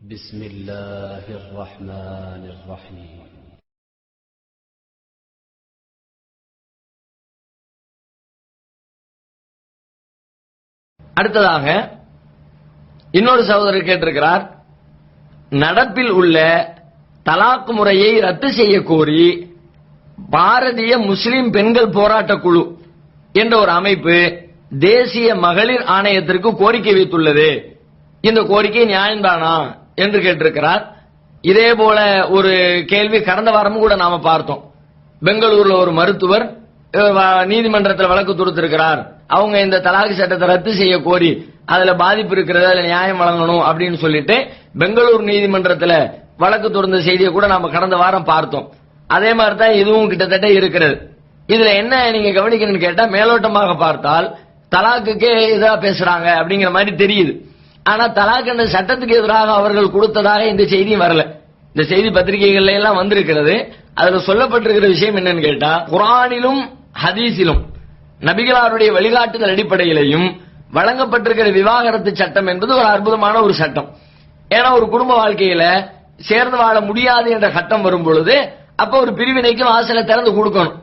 بسم الله الرحمن الرحيم அடுத்ததாக இன்னொரு சகோதரர் கேட்டிருக்கிறார் நடப்பில் உள்ள தலாக்கு முறையை ரத்து செய்ய கோரி பாரதிய முஸ்லிம் பெண்கள் போராட்ட குழு என்ற ஒரு அமைப்பு தேசிய மகளிர் ஆணையத்திற்கு கோரிக்கை வைத்துள்ளது இந்த கோரிக்கை நியாயம்தானா என்று கேட்டிருக்கிறார். இதே போல ஒரு கேள்வி கடந்த வாரமும் கூட நாம பார்த்தோம். பெங்களூர்ல ஒரு மருத்துவர் நீதிமன்றத்தில் வழக்கு தொடுத்திருக்கிறார். அவங்க இந்த தலாக்கு சட்டத்தை ரத்து செய்ய கோரி அதுல பாதிப்பு இருக்கிறது அதுல நியாயம் வழங்கணும் அப்படின்னு சொல்லிட்டு பெங்களூர் நீதிமன்றத்துல வழக்கு தொடர்ந்த செய்தியை கூட நாம கடந்த வாரம் பார்த்தோம். அதே மாதிரி தான் இதுவும் கிட்டத்தட்ட இருக்கிறது. இதுல என்ன நீங்க கவனிக்கணும்னு கேட்டா மேலோட்டமாக பார்த்தால் தலாக்குக்கே இதா பேசுறாங்க அப்படிங்கிற மாதிரி தெரியுது. ஆனா தலாக் என்ற சட்டத்துக்கு எதிராக அவர்கள் கொடுத்ததாக இந்த செய்தியும் வரல. இந்த செய்தி பத்திரிகைகள்ல எல்லாம் வந்திருக்கிறது. அதுல சொல்லப்பட்டிருக்கிற விஷயம் என்னன்னு கேட்டா குரானிலும் ஹதீஸிலும் நபிகளாருடைய வழிகாட்டுதல் அடிப்படையிலையும் வழங்கப்பட்டிருக்கிற விவாகரத்து சட்டம் என்பது ஒரு அற்புதமான ஒரு சட்டம். ஏன்னா ஒரு குடும்ப வாழ்க்கையில சேர்ந்து வாழ முடியாது என்ற சட்டம் வரும் பொழுது அப்ப ஒரு பிரிவினைக்கு வாசலை திறந்து கொடுக்கணும்.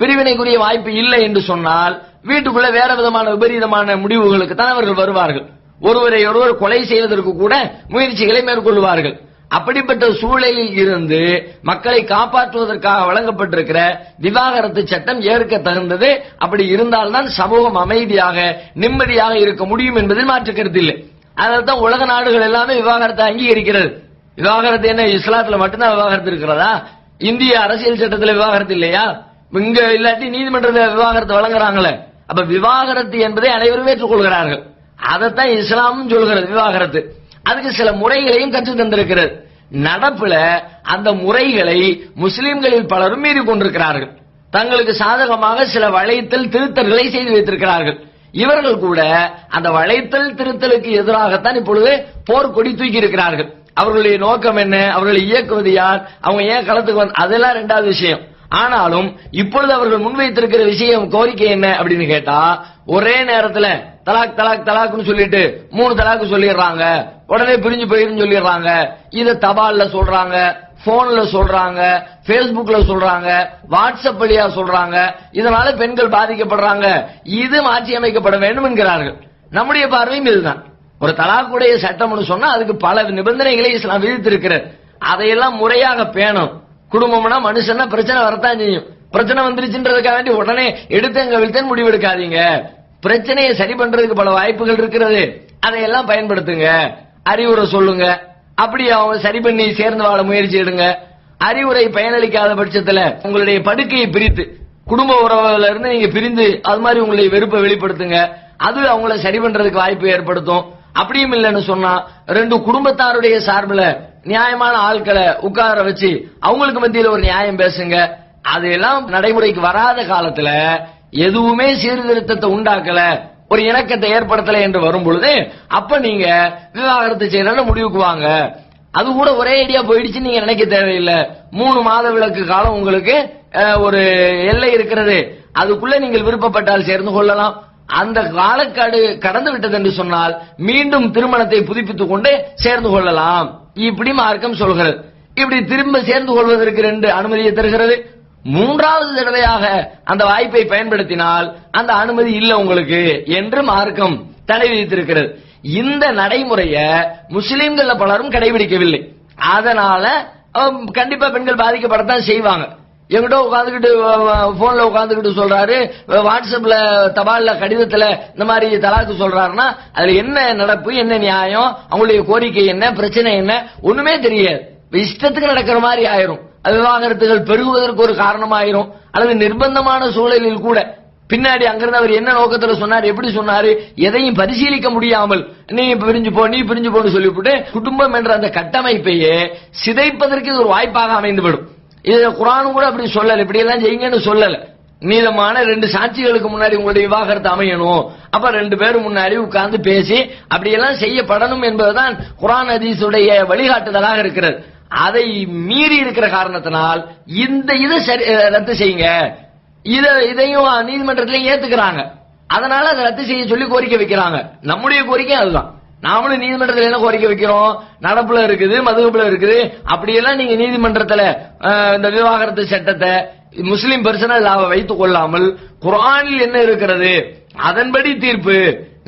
பிரிவினைக்குரிய வாய்ப்பு இல்லை என்று சொன்னால் வீட்டுக்குள்ள வேற விதமான விபரீதமான முடிவுகளுக்கு தான் அவர்கள் வருவார்கள். ஒருவரை ஒருவர் கொலை செய்வதற்கு கூட முயற்சிகளை மேற்கொள்வார்கள். அப்படிப்பட்ட சூழலில் இருந்து மக்களை காப்பாற்றுவதற்காக வழங்கப்பட்டிருக்கிற விவாகரத்து சட்டம் ஏற்க தகுந்தது. அப்படி இருந்தால்தான் சமூகம் அமைதியாக நிம்மதியாக இருக்க முடியும் என்பதில் மாற்று கருத்து இல்லை. அதைத்தான் உலக நாடுகள் எல்லாமே விவாகரத்தை அங்கீகரிக்கிறது. விவாகரத்து என்ன இஸ்லாத்துல மட்டும்தான் விவாகரத்து இருக்கிறதா? இந்திய அரசியல் சட்டத்துல விவாகரத்து இல்லையா? இங்க இல்லாட்டி நீதிமன்றத்தில் விவாகரத்து வழங்குறாங்களே. அப்ப விவாகரத்து என்பதை அனைவரும் ஏற்றுக்கொள்கிறார்கள். அதைத்தான் இஸ்லாமும் சொல்கிறது விவாகரத்து. அதுக்கு சில முறைகளையும் கற்று தந்திருக்கிறது. நடப்புல அந்த முறைகளை முஸ்லிம்களில் பலரும் மீறி கொண்டிருக்கிறார்கள். தங்களுக்கு சாதகமாக சில வளைத்தல் திருத்தல்களை செய்து வைத்திருக்கிறார்கள். இவர்கள் கூட அந்த வளைத்தல் திருத்தலுக்கு எதிராகத்தான் இப்பொழுது போர் கொடி தூக்கி இருக்கிறார்கள். அவர்களுடைய நோக்கம் என்ன? அவர்களை இயக்குவது யார்? அவங்க ஏன் களத்துக்கு வந்து அதெல்லாம் ரெண்டாவது விஷயம். ஆனாலும் இப்பொழுது அவர்கள் முன்வைத்திருக்கிற விஷயம் கோரிக்கை என்ன அப்படின்னு கேட்டா ஒரே நேரத்தில் தலாக் தலாக் தலாக்னு சொல்லிட்டு மூணு தலாக்கு சொல்லிடுறாங்க. உடனே பிரிஞ்சு போயிருன்னு சொல்லிடுறாங்க. இத தபால்ல சொல்றாங்க போன்ல சொல்றாங்க பேஸ்புக்ல சொல்றாங்க வாட்ஸ்அப் வழியா சொல்றாங்க. இதனால பெண்கள் பாதிக்கப்படுறாங்க. இது மாற்றி அமைக்கப்பட வேண்டும் என்கிறார்கள். நம்முடைய பார்வையும் இதுதான். ஒரு தலாக்குடைய சட்டம்னு சொன்னா அதுக்கு பல நிபந்தனைகளை இஸ்லாம் விதித்திருக்கிறார் அதையெல்லாம் முறையாக பேணும். குடும்பம்னா மனுஷன்னா பிரச்சனை வரத்தான் செய்யும். பிரச்சனை வந்துருச்சுன்றதுக்காக வேண்டி உடனே எடுத்தங்க விழுத்தேன் முடிவெடுக்காதீங்க. பிரச்சனையை சரி பண்றதுக்கு பல வாய்ப்புகள் இருக்கிறது. அதையெல்லாம் பயன்படுத்துங்க. அறிவுரை சொல்லுங்க. அப்படி அவங்க சரி பண்ணி சேர்ந்து வாழ முயற்சி எடுங்க. அறிவுரை பயனளிக்காத பட்சத்துல உங்களுடைய படுக்கையை பிரித்து குடும்ப உறவுல இருந்து நீங்க பிரிந்து அது மாதிரி உங்களுடைய வெறுப்பை வெளிப்படுத்துங்க. அது அவங்கள சரி பண்றதுக்கு வாய்ப்பு ஏற்படுத்தும். அப்படியும் இல்லைன்னு சொன்னா ரெண்டு குடும்பத்தாருடைய சார்பில் நியாயமான ஆட்களை உட்கார வச்சு அவங்களுக்கு மத்தியில் ஒரு நியாயம் பேசுங்க. அதெல்லாம் நடைமுறைக்கு வராத காலத்துல எதுவுமே சீர்திருத்தத்தை உண்டாக்கல ஒரு இணக்கத்தை ஏற்படுத்தல என்று வரும் பொழுது அப்ப நீங்க விவாகரத்து செய்யறன்னு முடிவுக்கு வாங்க. அது கூட ஒரே ஐடியா போயிடுச்சு நீங்க நினைக்க தேவையில்லை. மூணு மாத விளக்கு காலம் உங்களுக்கு அஹ், ஒரு எல்லை இருக்கிறது. அதுக்குள்ள நீங்கள் விருப்பப்பட்டால் சேர்ந்து கொள்ளலாம். அந்த காலக்காடு கடந்து விட்டது என்று சொன்னால் மீண்டும் திருமணத்தை புதுப்பித்துக் கொண்டு சேர்ந்து கொள்ளலாம். இப்படி மார்க்கம் சொல்கிறது. இப்படி திரும்ப சேர்ந்து கொள்வதற்கு ரெண்டு அனுமதியை தருகிறது. மூன்றாவது தடவையாக அந்த வாய்ப்பை பயன்படுத்தினால் அந்த அனுமதி இல்லை உங்களுக்கு என்று மார்க்கம் தடை விதித்திருக்கிறது. இந்த நடைமுறைய முஸ்லிம்கள் பலரும் கடைபிடிக்கவில்லை. அதனால கண்டிப்பா பெண்கள் பாதிக்கப்படத்தான் செய்வாங்க. எங்கிட்ட உட்காந்துக்கிட்டு போன்ல உட்காந்துக்கிட்டு சொல்றாரு வாட்ஸ்அப்ல தபால்ல கடிதத்துல இந்த மாதிரி தலாக்கு சொல்றாருன்னா அதுல என்ன நடப்பு என்ன நியாயம் அவங்களுடைய கோரிக்கை என்ன பிரச்சனை என்ன ஒண்ணுமே தெரியாது. இஷ்டத்துக்கு நடக்கிற மாதிரி ஆயிரும். விவாகரத்துகள் பெருகுவதற்கு ஒரு காரணமாயிரும். அல்லது நிர்பந்தமான சூழலில் கூட. பின்னாடி அங்கிருந்து அவர் என்ன நோக்கத்துல சொன்னார் எப்படி சொன்னாரு எதையும் பரிசீலிக்க முடியாமல் நீ பிரிஞ்சு போ நீ பிரிஞ்சு போன்னு சொல்லிவிட்டு குடும்பம் என்ற அந்த கட்டமைப்பையே சிதைப்பதற்கு இது ஒரு வாய்ப்பாக அமைந்துவிடும். இது குரானும் கூட அப்படி சொல்லல இப்படி எல்லாம் செய்யுங்கன்னு சொல்லல. நீளமான ரெண்டு சாட்சிகளுக்கு முன்னாடி உங்களுடைய விவாகரத்து அமையணும். அப்ப ரெண்டு பேரும் முன்னாடி உட்கார்ந்து பேசி அப்படியெல்லாம் செய்யப்படணும் என்பதுதான் குரான் அதீசுடைய வழிகாட்டுதலாக இருக்கிறது. அதை மீறி இருக்கிற காரணத்தினால் இந்த இதை சரி ரத்து செய்யுங்க. இதை இதையும் நீதிமன்றத்திலையும் ஏத்துக்கிறாங்க. அதனால அதை ரத்து செய்ய சொல்லி கோரிக்கை வைக்கிறாங்க. நம்முடைய கோரிக்கை அதுதான். நாமளும் நீதிமன்றத்தில் என்ன கோரிக்கை வைக்கிறோம்? நடப்புல இருக்குது மதுகுப்புல இருக்குது. அப்படியெல்லாம் நீங்க நீதிமன்றத்துல இந்த விவாகரத்து சட்டத்தை முஸ்லிம் பர்சனல் லாவை வைத்துக் கொள்ளாமல் குரானில் என்ன இருக்கிறது? அதன்படி தீர்ப்பு.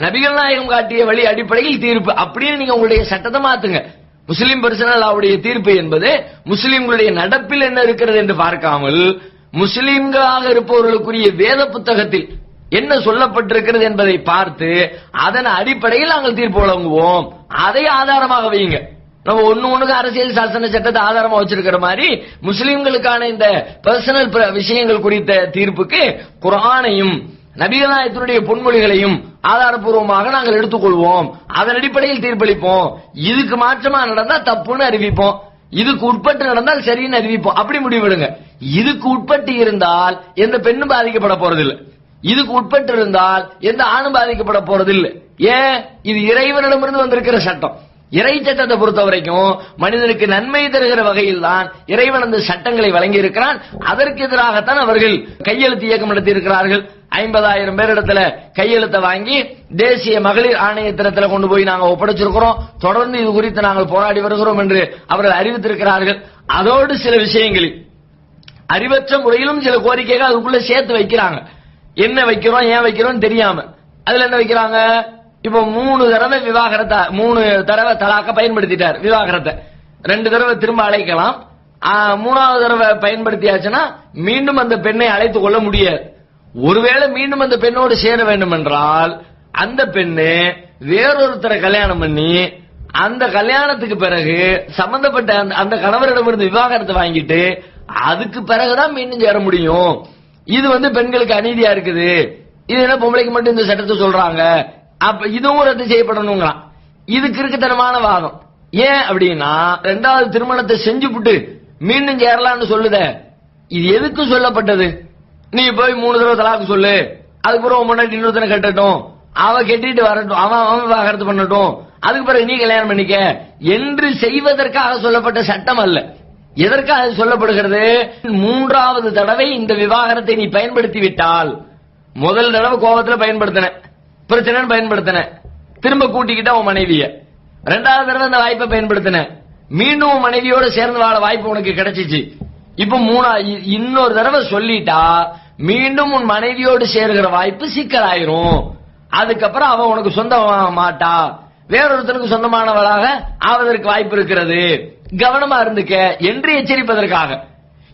நபிகள் நாயகம் காட்டிய வழி அடிப்படையில் தீர்ப்பு. அப்படின்னு நீங்க உங்களுடைய சட்டத்தை மாத்துங்க. முஸ்லிம் பர்சனல் அவருடைய தீர்ப்பு என்பது முஸ்லிம்களுடைய நடப்பில் என்ன இருக்கிறது என்று பார்க்காமல் முஸ்லிம்களாக இருப்பவர்களுக்குரிய வேத புத்தகத்தில் என்ன சொல்லப்பட்டிருக்கிறது என்பதை பார்த்து அதன் அடிப்படையில் நாங்கள் தீர்ப்பு வழங்குவோம். அதை ஆதாரமாக வையுங்க. நம்ம ஒண்ணு ஒண்ணுக்கு அரசியல் சாசன சட்டத்தை ஆதாரமா வச்சிருக்கிற மாதிரி முஸ்லிம்களுக்கான இந்த பர்சனல் விஷயங்கள் குறித்த தீர்ப்புக்கு குரானையும் நபிகளாயத்தினுடைய பொன்மொழிகளையும் ஆதாரப்பூர்வமாக நாங்கள் எடுத்துக்கொள்வோம். அதன் அடிப்படையில் தீர்ப்பளிப்போம். இதுக்கு மாற்றமா நடந்தா தப்புன்னு அறிவிப்போம். இதுக்கு உட்பட்டு நடந்தால் சரின்னு அறிவிப்போம். அப்படி முடிவெடுங்க. இதுக்கு உட்பட்டு இருந்தால் எந்த பெண்ணும் பாதிக்கப்பட போறதில்லை. இதுக்கு உட்பட்டு இருந்தால் எந்த ஆணும் பாதிக்கப்பட போறதில்லை. ஏன்? இது இறைவனிடமிருந்து வந்திருக்கிற சட்டம். இறை சட்டத்தை பொறுத்த வரைக்கும் மனிதனுக்கு நன்மை தருகிற வகையில் தான் இறைவன் அந்த சட்டங்களை வழங்கி இருக்கிறான் அதற்கு எதிராகத்தான் அவர்கள் கையெழுத்து இயக்கம் நடத்தி இருக்கிறார்கள் ஐம்பதாயிரம் பேரிடத்துல கையெழுத்தை வாங்கி தேசிய மகளிர் ஆணையத்திடத்துல கொண்டு போய் நாங்க ஒப்படைச்சிருக்கிறோம். தொடர்ந்து இது குறித்து நாங்கள் போராடி வருகிறோம் என்று அவர்கள் அறிவித்திருக்கிறார்கள். அதோடு சில விஷயங்களில் அறிவற்ற முறையிலும் சில கோரிக்கைகள் அதுக்குள்ள சேர்த்து வைக்கிறாங்க. என்ன வைக்கிறோம் ஏன் வைக்கிறோம் தெரியாம. அதுல என்ன வைக்கிறாங்க? இப்ப மூணு தடவை விவாகரத்தை மூணு தடவை தலாக்க பயன்படுத்திட்டார் விவாகரத்தை. ரெண்டு தடவை திரும்ப அழைக்கலாம். மூணாவது தடவை பயன்படுத்தியாச்சுன்னா மீண்டும் அந்த பெண்ணை அழைத்துக் கொள்ள முடியாது. ஒருவேளை மீண்டும் அந்த பெண்ணோடு சேர வேண்டும் என்றால் அந்த பெண்ணு வேறொருத்தரை கல்யாணம் பண்ணி அந்த கல்யாணத்துக்கு பிறகு சம்பந்தப்பட்ட அந்த- அந்த கணவரிடமிருந்து விவாகரத்தை வாங்கிட்டு அதுக்கு பிறகுதான் மீண்டும் சேர முடியும். இது வந்து பெண்களுக்கு அநீதியா இருக்குது. இது என்ன பொம்பளைக்கு மட்டும் இந்த சட்டத்தை சொல்றாங்க? அப்ப இதுவும் ரத்து செய்யப்படணுங்களாம். இது கிறுக்குத்தனமான வாதம். ஏன் அப்படின்னா ரெண்டாவது திருமணத்தை செஞ்சுப்புட்டு மீண்டும் சேரலாம்னு சொல்லுத. இது எதுக்கு சொல்லப்பட்டது? நீ போய் மூணு தடவை தலாக்கு சொல்லு. அதுக்கப்புறம் உன் முன்னாடி இன்னொருத்தனை கட்டட்டும். அவ கெட்டிட்டு வரட்டும். அவன் அவன் விவாகரத்து பண்ணட்டும். அதுக்கு பிறகு நீ கல்யாணம் பண்ணிக்க. என்று செய்வதற்காக சொல்லப்பட்ட சட்டம் அல்ல. எதற்காக சொல்லப்படுகிறது? மூன்றாவது தடவை இந்த விவாகரத்தை நீ பயன்படுத்தி விட்டால் முதல் தடவை கோபத்துல பயன்படுத்தின. பிரச்சனை பயன்படுத்தின. திரும்ப கூட்டிக்கிட்ட உன் மனைவிய. ரெண்டாவது தடவை அந்த வாய்ப்பை பயன்படுத்தின. மீண்டும் உன் மனைவியோட சேர்ந்து வாழ வாய்ப்பு உனக்கு கிடைச்சிச்சு. இப்ப மூணா இ- இன்னொரு தடவை சொல்லிட்டா மீண்டும் உன் மனைவியோடு சேருகிற வாய்ப்பு சிக்கலாயிரும். அதுக்கப்புறம் அவன் உனக்கு சொந்தமாக மாட்டா. வேறொருத்தனுக்கு சொந்தமானவளாக ஆவதற்கு வாய்ப்பு இருக்கிறது. கவனமா இருந்துக்க என்று எச்சரிப்பதற்காக.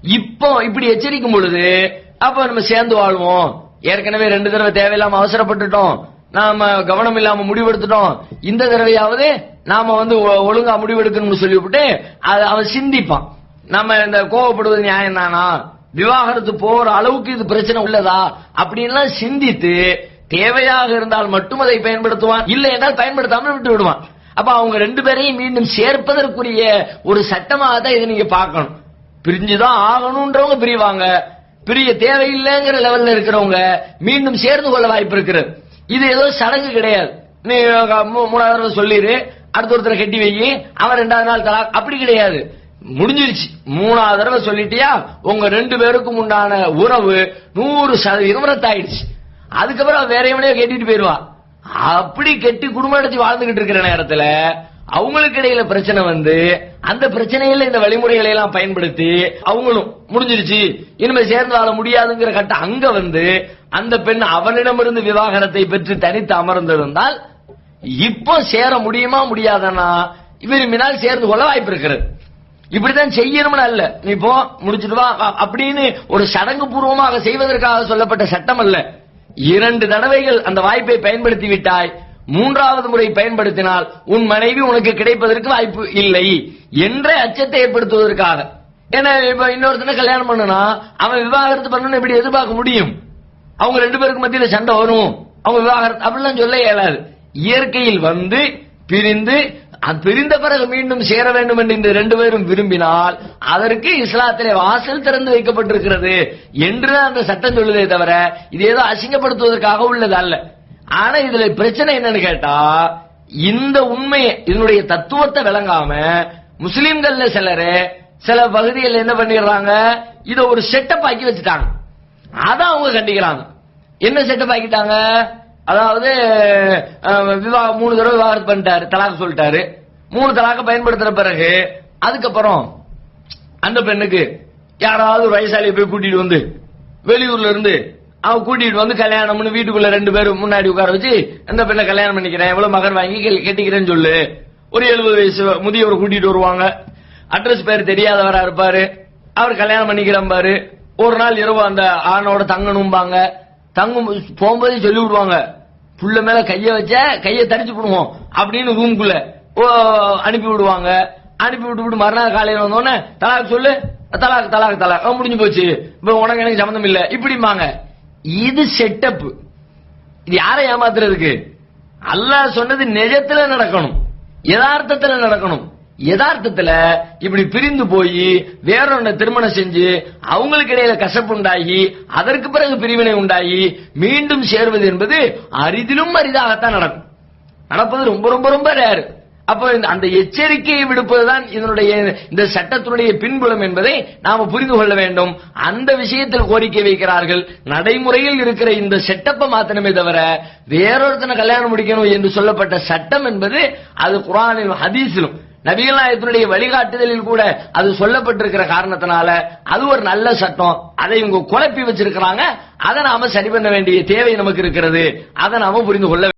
இப்போ இப்படி எச்சரிக்கும் பொழுது அப்ப நம்ம சேர்ந்து வாழ்வோம். ஏற்கனவே ரெண்டு தடவை தேவையில்லாம அவசரப்பட்டுட்டோம். நாம கவனம் இல்லாம முடிவெடுத்துட்டோம். இந்த தடவையாவது நாம வந்து ஒ- ஒழுங்கா முடிவெடுக்கணும்னு சொல்லிவிட்டு அவன் சிந்திப்பான். நம்ம இந்த கோவப்படுவது நியாயம் தானா? விவாகரத்து போற அளவுக்கு இது பிரச்சனை உள்ளதா? அப்படின்லாம் சிந்தித்து தேவையாக இருந்தால் மட்டும் அதை பயன்படுத்துவான். இல்லை என்றால் பயன்படுத்தாமல் விட்டு விடுவான். அப்ப அவங்க ரெண்டு பேரையும் மீண்டும் சேர்ப்பதற்குரிய ஒரு சட்டமாக தான் இதை நீங்க பார்க்கணும். பிரிஞ்சுதான் ஆகணும்ன்றவங்க பிரிவாங்க. பிரிய தேவையில்லைங்கிற லெவல்ல இருக்கிறவங்க மீண்டும் சேர்ந்து கொள்ள வாய்ப்பு இருக்கிறது. இது ஏதோ சடங்கு கிடையாது. நீ மூ- மூணாவது தடவை சொல்லிடு அடுத்த ஒருத்தரை கட்டி வை அவன் ரெண்டாவது நாள் தலா அப்படி கிடையாது. முடிஞ்சிருச்சு. மூணாவது தடவை சொல்லிட்டியா? உங்க ரெண்டு பேருக்கும் உண்டான உறவு நூறு சதவீதம் ரத்தாயிடுச்சு அதுக்கப்புறம் வேற எவனையோ கட்டிட்டு போயிருவா. அப்படி கெட்டி குடும்பம் நடத்தி வாழ்ந்துகிட்டு இருக்கிற நேரத்துல அவங்களுக்கு இடையில பிரச்சனை வந்து அந்த பிரச்சனையில இந்த வழிமுறைகளை எல்லாம் பயன்படுத்தி அவங்களும் முடிஞ்சிருச்சு. இனிமே சேர்ந்து வாழ முடியாதுங்கிற கட்டம் அங்க வந்து அந்த பெண் அவனிடமிருந்து விவாகரத்தை பெற்று தனித்து அமர்ந்திருந்தால் இப்போ சேர முடியுமா முடியாதனா விரும்பினால் சேர்ந்து கொள்ள வாய்ப்பு இருக்கிறது. இப்படித்தான் செய்யணும்னு அல்ல. நீ போ முடிச்சிட்டு வா. அ- அப்படின்னு ஒரு சடங்கு பூர்வமாக செய்வதற்காக சொல்லப்பட்ட சட்டம் அல்ல. இரண்டு தடவைகள் அந்த வாய்ப்பை பயன்படுத்தி விட்டாய். மூன்றாவது முறை பயன்படுத்தினால் உன் மனைவி உனக்கு கிடைப்பதற்கு வாய்ப்பு இல்லை என்ற அச்சத்தை ஏற்படுத்துவதற்காக. ஏன்னா இப்ப இன்னொருத்தனை கல்யாணம் பண்ணனா அவன் விவாகரத்து பண்ணணும் எப்படி எதிர்பார்க்க முடியும்? அவங்க ரெண்டு பேருக்கு மத்தியில சண்டை வரும். அவங்க விவாகரத்து அப்படிலாம் சொல்ல இயலாது. இயற்கையில் வந்து பிரிந்து அது பிரிந்த பிறகு மீண்டும் சேர வேண்டும் என்று இந்த ரெண்டு பேரும் விரும்பினால் அதற்கு இஸ்லாத்திலே வாசல் திறந்து வைக்கப்பட்டிருக்கிறது என்று அந்த சட்டம் சொல்லுதே தவிர இது ஏதோ அசிங்கப்படுத்துவதற்காக உள்ளது அல்ல. ஆனா இதுல பிரச்சனை என்னன்னு கேட்டா இந்த உண்மையை இதனுடைய தத்துவத்தை விளங்காம முஸ்லிம்கள்ல சிலரு சில பகுதிகளில் என்ன பண்ணிடுறாங்க? இத ஒரு செட்டப் ஆக்கி வச்சுட்டாங்க. அதான் அவங்க கண்டிக்கிறாங்க. என்ன செட்டப் ஆக்கிட்டாங்க? அதாவது விவாகம் மூணு தடவை விவாகரத்து பண்ணிட்டாரு தலாக்கு சொல்லிட்டாரு. மூணு தலாக்க பயன்படுத்துற பிறகு அதுக்கப்புறம் அந்த பெண்ணுக்கு யாராவது வயசாளியை வயசாலியை போய் கூட்டிட்டு வந்து வெளியூர்ல இருந்து அவன் கூட்டிட்டு வந்து கல்யாணம்னு வீட்டுக்குள்ள ரெண்டு பேரும் முன்னாடி உட்கார வச்சு இந்த பெண்ணை கல்யாணம் பண்ணிக்கிறேன் எவ்வளவு மகர் வாங்கி கெ- கெட்டிக்கிறேன்னு சொல்லு. ஒரு எழுபது வயசு முதியவரை கூட்டிட்டு வருவாங்க. அட்ரஸ் பேர் தெரியாதவரா இருப்பாரு. அவர் கல்யாணம் பண்ணிக்கிறேன் பாரு. ஒரு நாள் இரவு அந்த ஆணோட தங்கணும்பாங்க. தங்கும் போகும்போது சொல்லி விடுவாங்க. புள்ள மேல கைய வச்ச கைய தடிச்சு விடுவோம் அப்படின்னு ரூம்குள்ள ஓ அனுப்பி விடுவாங்க. அனுப்பி விட்டு விட்டு மறுநாள் காலையில் வந்தோடனே தலாக் சொல்லு. தலாக் தலாக் தலாக் முடிஞ்சு போச்சு. இப்ப உனக்கு எனக்கு சம்மந்தம் இல்ல. இப்படிம்பாங்க. இது செட்டப் இது யாரை ஏமாத்துறதுக்கு? அல்லாஹ் சொன்னது நிஜத்துல நடக்கணும். யதார்த்தத்துல நடக்கணும். யதார்த்தத்துல இப்படி பிரிந்து போய் வேறொன்ன திருமணம் செஞ்சு அவங்களுக்கு இடையில கசப்பு உண்டாகி அதற்கு பிறகு பிரிவினை உண்டாகி மீண்டும் சேர்வது என்பது அரிதிலும் அரிதாகத்தான் நடக்கும். நடப்பது ரொம்ப ரொம்ப ரொம்ப ரேர் அப்போ இந்த- அந்த எச்சரிக்கையை விடுப்பதுதான் இதனுடைய இந்த சட்டத்தினுடைய பின்புலம் என்பதை நாம புரிந்து கொள்ள வேண்டும். அந்த விஷயத்தில் கோரிக்கை வைக்கிறார்கள். நடைமுறையில் இருக்கிற இந்த செட்டப்பை மாத்தணுமே தவிர வேறொருத்தனை கல்யாணம் முடிக்கணும் என்று சொல்லப்பட்ட சட்டம் என்பது அது குரானிலும் ஹதீஸிலும் நபிகள்நாயகத்தினுடைய வழிகாட்டுதலில் கூட அது சொல்லப்பட்டிருக்கிற காரணத்தினால அது ஒரு நல்ல சட்டம். அதை இவங்க குழப்பி வச்சிருக்கிறாங்க. அதை நாம சரி பண்ண வேண்டிய தேவை நமக்கு இருக்கிறது. அதை நாம புரிந்து கொள்ள